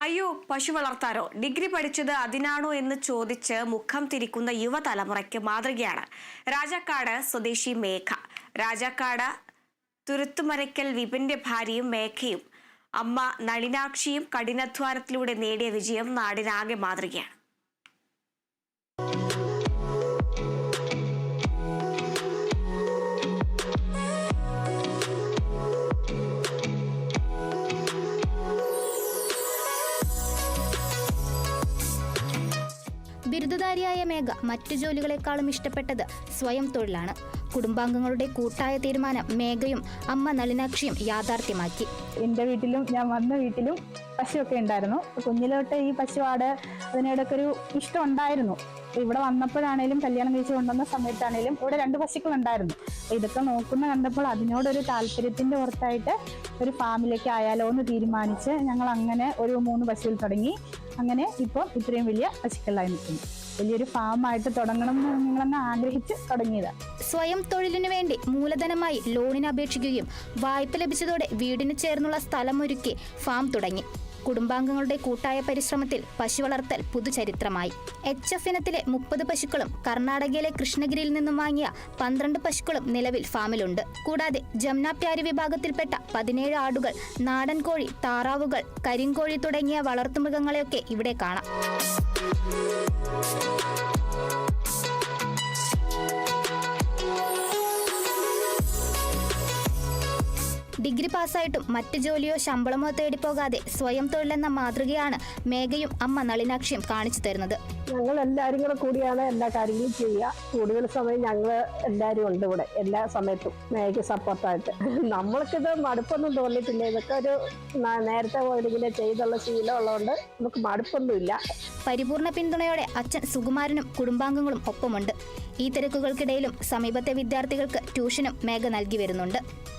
അയ്യോ പശു വളർത്താരോ? ഡിഗ്രി പഠിച്ചത് അതിനാണോ എന്ന് ചോദിച്ച് മുഖം തിരിക്കുന്ന യുവതലമുറയ്ക്ക് മാതൃകയാണ് രാജാക്കാട് സ്വദേശി മേഘ. രാജാക്കാട് തുരുത്തുമരയ്ക്കൽ വിപിന്റെ ഭാര്യയും മേഘയും. അമ്മ നളിനാക്ഷിയും കഠിനാധ്വാനത്തിലൂടെ നേടിയ വിജയം നാടിനാകെ മാതൃകയാണ്. ബിരുദധാരിയായ മേഘ മറ്റു ജോലികളെക്കാളും ഇഷ്ടപ്പെട്ടത് സ്വയം തൊഴിലാണ്. കുടുംബാംഗങ്ങളുടെ കൂട്ടായ തീരുമാനം മേഘയും അമ്മ നളിനാക്ഷിയും യാഥാർത്ഥ്യമാക്കി. എന്റെ വീട്ടിലും ഞാൻ വന്ന വീട്ടിലും പശുവൊക്കെ ഉണ്ടായിരുന്നു. കുഞ്ഞിലോട്ട് ഈ പശുവാട് അതിനിടയ്ക്ക് ഒരു ഇഷ്ടം ഉണ്ടായിരുന്നു. ഇവിടെ വന്നപ്പോഴാണേലും കല്യാണം കഴിച്ച് കൊണ്ടുവന്ന സമയത്താണേലും ഇവിടെ രണ്ട് അപ്പൊ ഇതൊക്കെ നോക്കുന്ന കണ്ടപ്പോൾ അതിനോടൊരു താല്പര്യത്തിന്റെ പുറത്തായിട്ട് ഒരു ഫാമിലേക്ക് ആയാലോ എന്ന് തീരുമാനിച്ച് ഞങ്ങൾ അങ്ങനെ ഒരു മൂന്ന് പശുവിൽ തുടങ്ങി. അങ്ങനെ ഇപ്പോൾ ഇത്രയും വലിയ പശുക്കളായി നിൽക്കുന്നു. വലിയൊരു ഫാം ആയിട്ട് തുടങ്ങണം എന്ന് നിങ്ങളെന്ന് ആഗ്രഹിച്ച് തുടങ്ങിയതാണ് സ്വയം തൊഴിലിനു വേണ്ടി മൂലധനമായി ലോണിന് അപേക്ഷിക്കുകയും വായ്പ ലഭിച്ചതോടെ വീടിന് ചേർന്നുള്ള സ്ഥലം ഒരുക്കി ഫാം തുടങ്ങി. കുടുംബാംഗങ്ങളുടെ കൂട്ടായ പരിശ്രമത്തിൽ പശു വളർത്തൽ പുതുചരിത്രമായി. എച്ച് എഫ് ഇനത്തിലെ മുപ്പത് പശുക്കളും കർണാടകയിലെ കൃഷ്ണഗിരിയിൽ നിന്നും വാങ്ങിയ പന്ത്രണ്ട് പശുക്കളും നിലവിൽ ഫാമിലുണ്ട്. കൂടാതെ ജംനാപ്യാരി വിഭാഗത്തിൽപ്പെട്ട പതിനേഴ് ആടുകൾ നാടൻ കോഴി താറാവുകൾ കരിങ്കോഴി തുടങ്ങിയ വളർത്തുമൃഗങ്ങളെയൊക്കെ ഇവിടെ കാണാം. ഡിഗ്രി പാസ്സായിട്ടും മറ്റു ജോലിയോ ശമ്പളമോ തേടി പോകാതെ സ്വയം തൊഴിലെന്ന മാതൃകയാണ് മേഘയും അമ്മ നളിനാക്ഷിയും കാണിച്ചു തരുന്നത്. ഞങ്ങൾ എല്ലാവരും കൂടെ കൂടിയാണ് എല്ലാ കാര്യങ്ങളും ചെയ്യുക. കൂടുതൽ സമയം ഞങ്ങൾ എല്ലാവരും ഉണ്ട് ഇവിടെ എല്ലാ സമയത്തും മേഘയ്ക്ക് സപ്പോർട്ടായിട്ട് നമ്മൾക്കിത് മടുപ്പൊന്നും തോന്നിയിട്ടില്ല. ഇതൊക്കെ ഒരു നേരത്തെ ഇങ്ങനെ ചെയ്തുള്ള ശീലമുള്ളതുകൊണ്ട് നമുക്ക് മടുപ്പൊന്നുമില്ല. പരിപൂർണ പിന്തുണയോടെ അച്ഛൻ സുകുമാരനും കുടുംബാംഗങ്ങളും ഒപ്പമുണ്ട്. ഈ തിരക്കുകൾക്കിടയിലും സമീപത്തെ വിദ്യാർത്ഥികൾക്ക് ട്യൂഷനും മേഘ നൽകി വരുന്നുണ്ട്.